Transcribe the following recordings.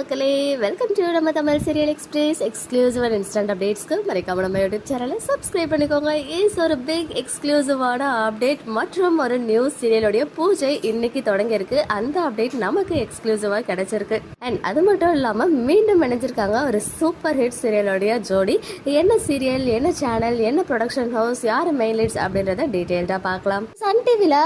மக்களே welcome to நம்ம Tamil serial Express exclusive and instant அப்டேட்ஸ்க்கு மறைக்காம நம்ம யூடியூப் சேனலை சப்ஸ்கிரைப் பண்ணிக்கோங்க. இஸ் ஒரு பிக் எக்ஸ்க்ளூசிவான அப்டேட் மற்றும் ஒரு நியூஸ் சீரியலுடைய பூஜை இன்னைக்கு தொடங்கியிருக்கு. அந்த அப்டேட் நமக்கு எக்ஸ்க்ளூசிவாக கிடைச்சிருக்கு. அண்ட் அது மட்டும் இல்லாமல் மீண்டும் இணைஞ்சிருக்காங்க ஒரு சூப்பர் ஹிட் சீரியலுடைய ஜோடி. என்ன சீரியல் என்ன சேனல் என்ன ப்ரொடக்ஷன் ஹவுஸ் யார் மெயின் லீட்ஸ் அப்படின்றத டீட்டெயில்டாக பார்க்கலாம். சன் டிவியில்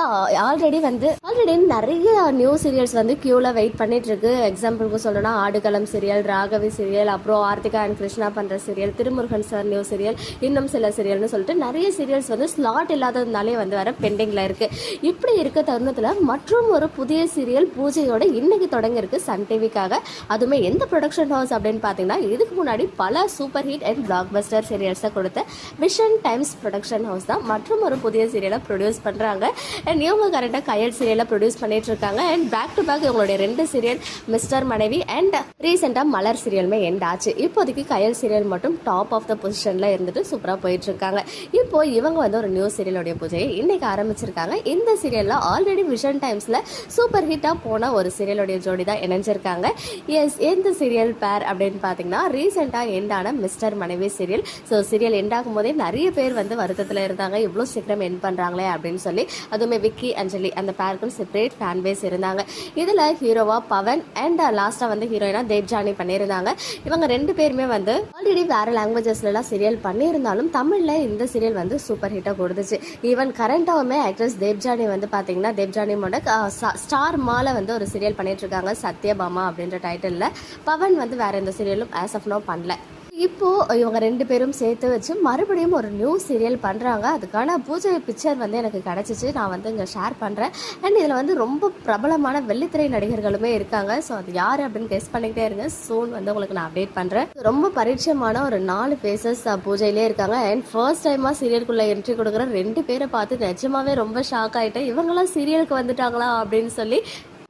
ஆல்ரெடி வந்து ஆல்ரெடி நிறைய நியூ சீரியல்ஸ் வந்து க்யூவில் வெயிட் பண்ணிட்டு இருக்கு. எக்ஸாம்பிளுக்கு சொல்லணும்னா ஆடுகளம் சீரியல் ராகவி சீரியல் அப்புறம் ஆர்த்திகா அண்ட் கிருஷ்ணா பண்ற serial Thirumurugan sir new serial இன்னும் சில சீரியல்னு சொல்லிட்டு நிறைய சீரியல்ஸ் வந்து ஸ்லாட் இல்லாததுனாலே வந்து வர பெண்டிங்ல இருக்கு. இப்படி இருக்க தருணத்துல மற்றும் ஒரு புதிய சீரியல் பூஜையோட இன்னைக்கு தொடங்கியிருக்கு சன் டிவிக்காக அதுவுமே எந்த ப்ரொடக்ஷன் ஹவுஸ் அப்படின்னு பார்த்தீங்கன்னா இதுக்கு முன்னாடி பல super hit and blockbuster சீரியல்ஸை கொடுத்த விஷன் டைம்ஸ் ப்ரொடக்ஷன் ஹவுஸ் தான். மற்றும் ஒரு புதிய சீரியலை ப்ரொடியூஸ் பண்றாங்க. அண்ட் இவங்க கரெக்டாக கையல் சீரியலை ப்ரொடியூஸ் பண்ணிட்டு இருக்காங்க. அண்ட் பேக் டு பேக் இவங்களுடைய ரெண்டு சீரியல் மிஸ்டர் மனைவி அண்ட் ரீசெண்டாக மலர் சீரியலுமே எண்ட் ஆச்சு. இப்போதைக்கு கயல் சீரியல் மட்டும் டாப் ஆஃப் த பொசிஷனில் இருந்துட்டு சூப்பராக போயிட்டுருக்காங்க இப்போ இவங்க வந்து ஒரு நியூ சீரியலுடைய பூஜையை இன்றைக்கி ஆரம்பிச்சிருக்காங்க. இந்த சீரியலில் ஆல்ரெடி விஷன் டைம்ஸில் சூப்பர் ஹிட்டாக போன ஒரு சீரியலுடைய ஜோடி தான் இணைஞ்சிருக்காங்க. எஸ் எந்த சீரியல் பேர் அப்படின்னு பார்த்தீங்கன்னா ரீசெண்டாக எண்டான Mister Manaivi serial so serial end ஆகும் போதே நிறைய பேர் வந்து வருத்தத்தில் இருந்தாங்க. இவ்வளோ சீக்கிரம் எண்ட் பண்ணுறாங்களே அப்படின்னு சொல்லி. அதுவுமே விக்கி அஞ்சலி அந்த பேருக்கும் செப்பரேட் ஃபேன் பேஸ் இருந்தாங்க. இதில் ஹீரோவா பவன் அண்ட் லாஸ்ட்டாக வந்து ஹீரோ ஹீரோயினா தேவ்ஜானி பண்ணியிருந்தாங்க. இவங்க ரெண்டு பேருமே வந்து ஆல்ரெடி வேற லாங்குவேஜஸ்லாம் சீரியல் பண்ணியிருந்தாலும் தமிழில் இந்த சீரியல் வந்து சூப்பர் ஹிட்டாக கொடுத்துச்சு. ஈவன் கரண்டாவுமே ஆக்ட்ரஸ் தேவ்ஜானி வந்து பார்த்தீங்கன்னா தேவ்ஜானியோட ஸ்டார் மால வந்து ஒரு சீரியல் பண்ணிட்டு இருக்காங்க சத்யபாமா அப்படின்ற டைட்டிலில் பவன் வந்து வேற எந்த சீரியலும் ஆஸ் ஆஃப் நோ பண்ணல. இப்போ இவங்க ரெண்டு பேரும் சேர்த்து வச்சு மறுபடியும் ஒரு நியூ சீரியல் பண்ணுறாங்க அதுக்கான பூஜை பிக்சர் வந்து எனக்கு கிடச்சிச்சு. நான் வந்து இங்கே ஷேர் பண்ணுறேன் அண்ட் இதில் வந்து ரொம்ப பிரபலமான வெள்ளித்திரை நடிகர்களுமே இருக்காங்க. ஸோ அது யார் அப்படின்னு கெஸ் பண்ணிக்கிட்டே இருங்க. சூன் வந்து உங்களுக்கு நான் அப்டேட் பண்ணுறேன் ரொம்ப பரிச்சயமான ஒரு நாலு ஃபேஸஸ் பூஜையிலே இருக்காங்க. அண்ட் ஃபர்ஸ்ட் டைமாக சீரியலுக்குள்ளே என்ட்ரி கொடுக்குற ரெண்டு பேரை பார்த்து நிஜமாவே ரொம்ப ஷாக் ஆகிட்டேன் இவங்கெல்லாம் சீரியலுக்கு வந்துட்டாங்களா அப்படின்னு சொல்லி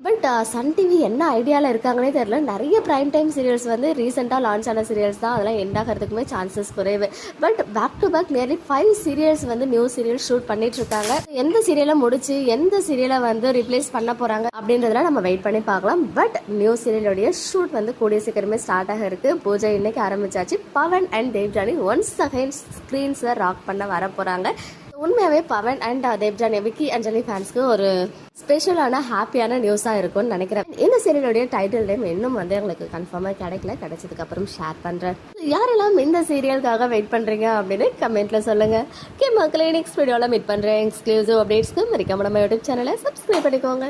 பட் சன் டிவி என்ன ஐடியாவில் இருக்காங்கன்னே தெரில நிறைய ப்ரைம் டைம் சீரியல்ஸ் வந்து ரீசெண்டாக லான்ச் ஆன சீரியல்ஸ் தான். அதெல்லாம் எண்ட் ஆகிறதுக்குமே சான்சஸ் குறைவு. But back to back nearly five serials வந்து நியூ சீரியல் ஷூட் பண்ணிட்டு இருக்காங்க. எந்த சீரியலை முடிச்சு எந்த சீரியலை வந்து ரிப்ளேஸ் பண்ண போகிறாங்க அப்படின்றதெல்லாம் நம்ம வெயிட் பண்ணி பார்க்கலாம். பட் நியூ சீரியலுடைய ஷூட் வந்து கூடிய சீக்கிரமே ஸ்டார்ட் ஆக இருக்கு. பூஜை இன்னைக்கு ஆரம்பிச்சாச்சு. Pavan and Devjani once again ஸ்க்ரீன்ஸை rock பண்ண வர போகிறாங்க உண்மையாகவே பவன் அண்ட் தேவ்ஜானி விக்கி அஞ்சலி ஃபேன்ஸ்க்கு ஒரு ஸ்பெஷலான ஹாப்பியான நியூஸாக இருக்கும்னு நினைக்கிறேன். இந்த சீரியலுடைய டைட்டில் நேம் இன்னும் வந்து எங்களுக்கு கன்ஃபார்மாக கிடைக்கல. கிடைச்சதுக்கு அப்புறம் ஷேர் பண்ணுறேன் யாரெல்லாம் இந்த சீரியலுக்காக வெயிட் பண்ணுறீங்க அப்படின்னு கமெண்ட்ல சொல்லுங்க. கே மக்களே நெக்ஸ்ட் வீடியோவில் மீட் பண்ணுறேன் எக்ஸ்க்ளூசிவ் அப்டேட்ஸ்க்கு மறக்காம நம்ம யூடியூப் சேனலை சப்ஸ்கிரைப் பண்ணிக்கோங்க.